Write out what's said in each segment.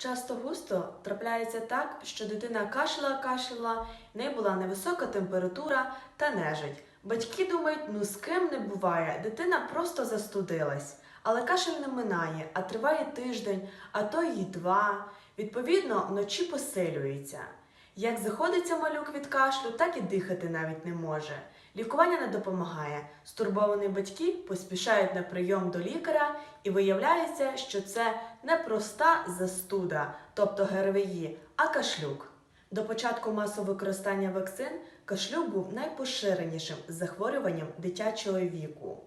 Часто густо трапляється так, що дитина кашляла, кашляла, в неї була невисока температура та нежить. Батьки думають, ну з ким не буває, дитина просто застудилась. Але кашель не минає, а триває тиждень, а то й два. Відповідно, вночі посилюється. Як заходиться малюк від кашлю, так і дихати навіть не може. Лікування не допомагає. Стурбовані батьки поспішають на прийом до лікаря і виявляється, що це не проста застуда, тобто ГРВІ, а кашлюк. До початку масового використання вакцин кашлюк був найпоширенішим захворюванням дитячого віку.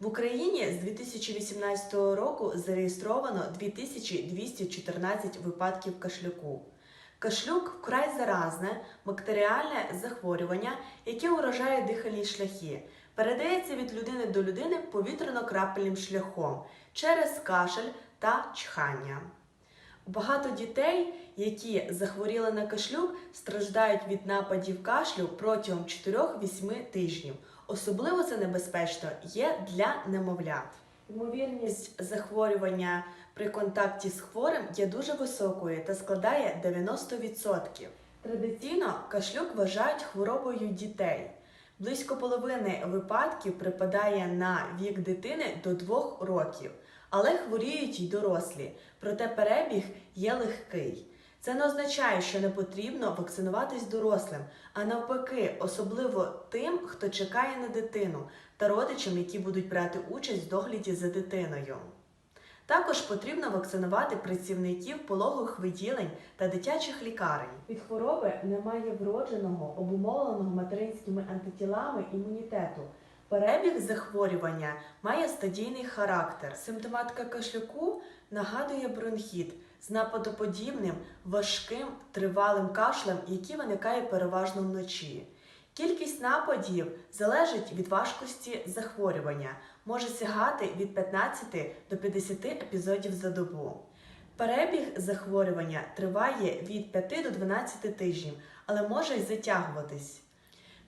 В Україні з 2018 року зареєстровано 2214 випадків кашлюку. Кашлюк вкрай заразне бактеріальне захворювання, яке уражає дихальні шляхи, передається від людини до людини повітряно-крапельним шляхом через кашель та чхання. Багато дітей, які захворіли на кашлюк, страждають від нападів кашлю протягом 4-8 тижнів. Особливо це небезпечно є для немовлят. Ймовірність захворювання при контакті з хворим є дуже високою та складає 90%. Традиційно кашлюк вважають хворобою дітей. Близько половини випадків припадає на вік дитини до 2 років, але хворіють й дорослі, проте перебіг є легкий. Це не означає, що не потрібно вакцинуватись дорослим, а навпаки, особливо тим, хто чекає на дитину та родичам, які будуть брати участь в догляді за дитиною. Також потрібно вакцинувати працівників пологових відділень та дитячих лікарень. Від хвороби немає вродженого, обумовленого материнськими антитілами імунітету. Перебіг захворювання має стадійний характер. Симптоматика кашлюку нагадує бронхіт з нападоподібним, важким, тривалим кашлем, який виникає переважно вночі. Кількість нападів залежить від важкості захворювання, може сягати від 15 до 50 епізодів за добу. Перебіг захворювання триває від 5 до 12 тижнів, але може й затягуватись.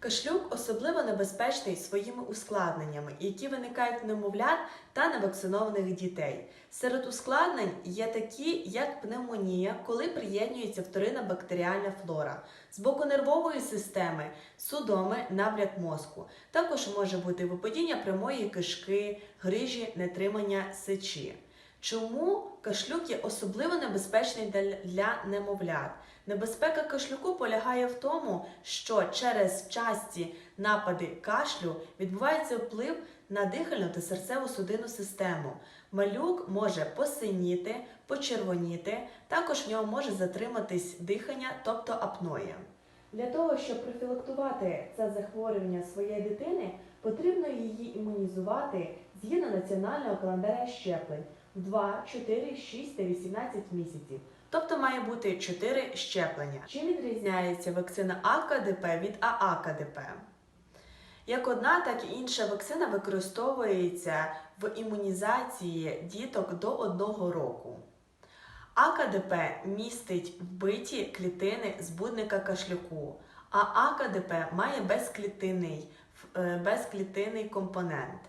Кашлюк особливо небезпечний своїми ускладненнями, які виникають в немовлят та невакцинованих дітей. Серед ускладнень є такі, як пневмонія, коли приєднюється вторинна бактеріальна флора, з боку нервової системи, судоми, набряк мозку. Також може бути випадіння прямої кишки, грижі, нетримання сечі. Чому кашлюк є особливо небезпечний для- немовлят? Небезпека кашлюку полягає в тому, що через часті напади кашлю відбувається вплив на дихальну та серцево-судинну систему. Малюк може посиніти, почервоніти, також в нього може затриматись дихання, тобто апноє. Для того, щоб профілактувати це захворювання своєї дитини, потрібно її імунізувати згідно національного календаря щеплень в 2, 4, 6 та 18 місяців. Тобто має бути 4 щеплення. Чим відрізняється вакцина АКДП від ААКДП? Як одна, так і інша вакцина використовується в імунізації діток до 1 року. АКДП містить вбиті клітини збудника кашлюку, а АКДП має безклітинний, е, безклітинний компонент,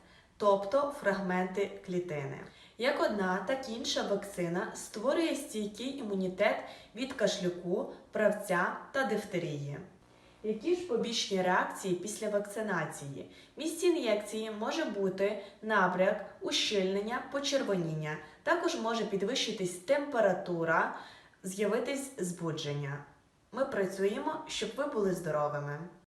тобто фрагменти клітини. Як одна, так і інша вакцина створює стійкий імунітет від кашлюку, правця та дифтерії. Які ж побічні реакції після вакцинації? Місці ін'єкції може бути набряк, ущільнення, почервоніння. Також може підвищитись температура, з'явитись збудження. Ми працюємо, щоб ви були здоровими.